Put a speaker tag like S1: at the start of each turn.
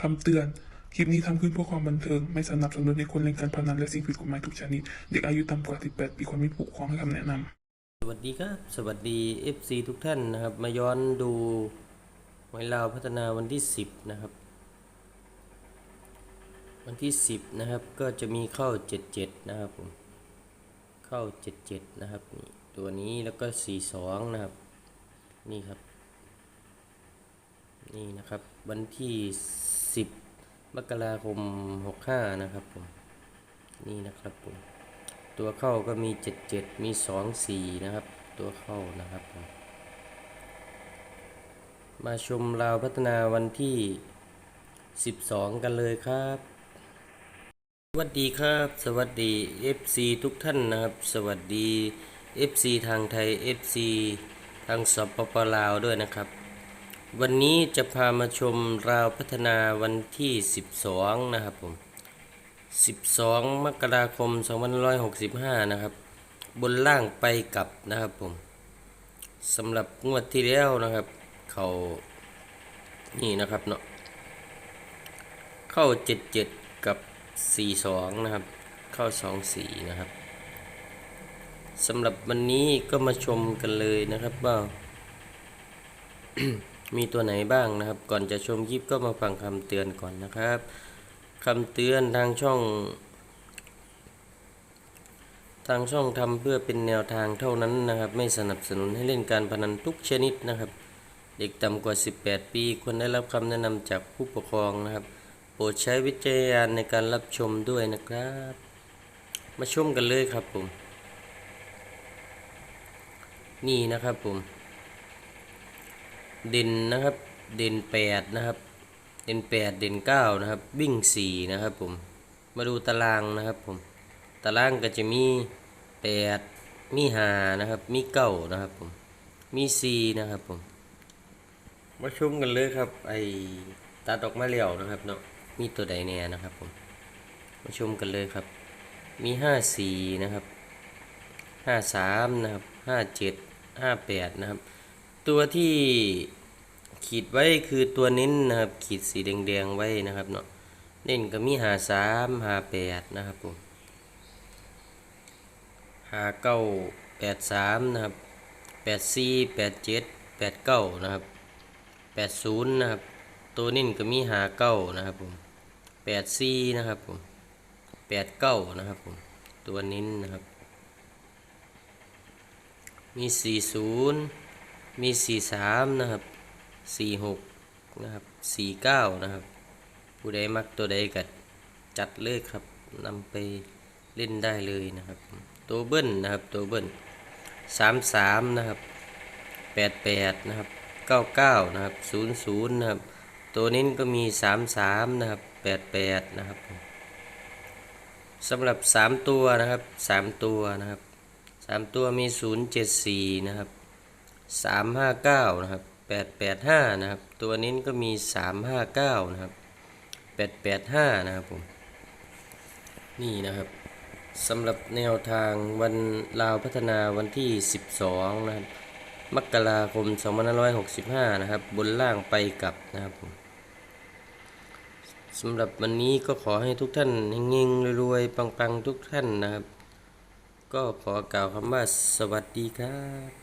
S1: คำเตือน คลิปนี้ทำขึ้นเพื่อความบันเทิง ไม่สนับสนุนให้คนเล่นการพนันและสิ่งผิดกฎหมายทุกชนิด เด็กอายุต่ำกว่า 18 ปีควรมีผู้ปกครองให้คำแนะนำ
S2: สวัสดีครับ สวัสดี FC ทุกท่านนะครับ มาย้อนดูหวยลาวพัฒนาวันที่ 10 นะครับ วันที่ 10 นะครับ ก็จะมีเข้า 77 นะครับผม เข้า 77 นะครับนี่ตัวนี้แล้วก็ 42 นะครับ นี่ครับ นี่นะครับวันที่ 10มกราคม 65 นะครับผม นี่นะครับผม ตัวเข้าก็มี 77 มี 24 นะครับ ตัวเข้านะครับผม มาชมราวพัฒนาวันที่ 12 กันเลยครับสวัสดีครับ สวัสดี FC ทุกท่านนะครับ สวัสดี FC ทางไทย FC ทางสปปลาวด้วยนะครับ วันนี้จะพามาชมราวพัฒนาวันที่ 12 นะครับผม 12 มกราคม 2565 นะครับ บนล่างไปกลับนะครับผมสำหรับงวดที่แล้วนะครับ เขานี่นะครับเนาะเข้า 77 กับ 42 นะครับ เข้า 24 นะครับสำหรับวันนี้ก็มาชมกันเลยนะครับว่า มีตัวไหนบ้างนะครับ ก่อนจะชมคลิปก็มาฟังคำเตือนก่อนนะครับคำเตือนทางช่อง ทางช่องทำเพื่อเป็นแนวทางเท่านั้นนะครับ ไม่สนับสนุนให้เล่นการพนันทุกชนิดนะครับ เด็กต่ำกว่า 18 ปีควรได้รับคำแนะนำจากผู้ปกครองนะครับ โปรดใช้วิจารณญาณในการรับชมด้วยนะครับ มาชมกันเลยครับผม นี่นะครับผม เด่นนะครับ เด่นแปดนะครับ เด่นแปดเด่นเก้านะครับ วิ่งสี่นะครับผม มาดูตารางนะครับผม ตารางก็จะมีแปดมีหานะครับ มีเก้านะครับผม มีสี่นะครับผม มาชมกันเลยครับ ไอตัดออกมาแล้วนะครับเนาะ มีตัวใดแน่นะครับผม มาชมกันเลยครับ มีห้าสี่นะครับห้าสามนะครับห้าเจ็ดห้าแปดนะครับ ตัวที่ขีดไว้คือตัวเน้นนะครับ ขีดสีแดงๆไว้นะครับเนาะเน้นก็มีหาสามหาแปดนะครับผมหาเก้าแปดสามนะครับแปดสี่แปดเจ็ดแปดเก้านะครับแปดศูนย์นะครับ ตัวเน้นก็มีหาเก้านะครับผมแปดสี่นะครับผมแปดเก้านะครับผมตัวเน้นนะครับ มีสี่ศูนย์ มีสี่สามนะครับสี่หกนะครับสี่เก้านะครับ ผู้ใดมักตัวใดก็จัดเลยครับนำไปเล่นได้เลยนะครับ ตัวเบิ้ลนะครับตัวเบิ้ลสามสามนะครับแปดแปดนะครับเก้าเก้านะครับศูนย์ศูนย์นะครับ ตัวนี้ก็มีสามสามนะครับแปดแปดนะครับสำหรับสามตัวนะครับสามตัวนะครับสามตัวมีศูนย์เจ็ดสี่นะครับ สามห้าเก้านะครับแปดแปดห้านะครับ ตัวนี้ก็มีสามห้าเก้านะครับแปดแปดห้านะครับผม นี่นะครับสำหรับแนวทางวันลาวพัฒนาวันที่ 12 นะครับ มกราคม2565 นะครับ บนล่างไปกลับนะครับผมสำหรับวันนี้ก็ขอให้ทุกท่านเฮงๆรวยๆ ปังๆ ทุกท่านนะครับ ก็ขอกล่าวคำว่าสวัสดีครับ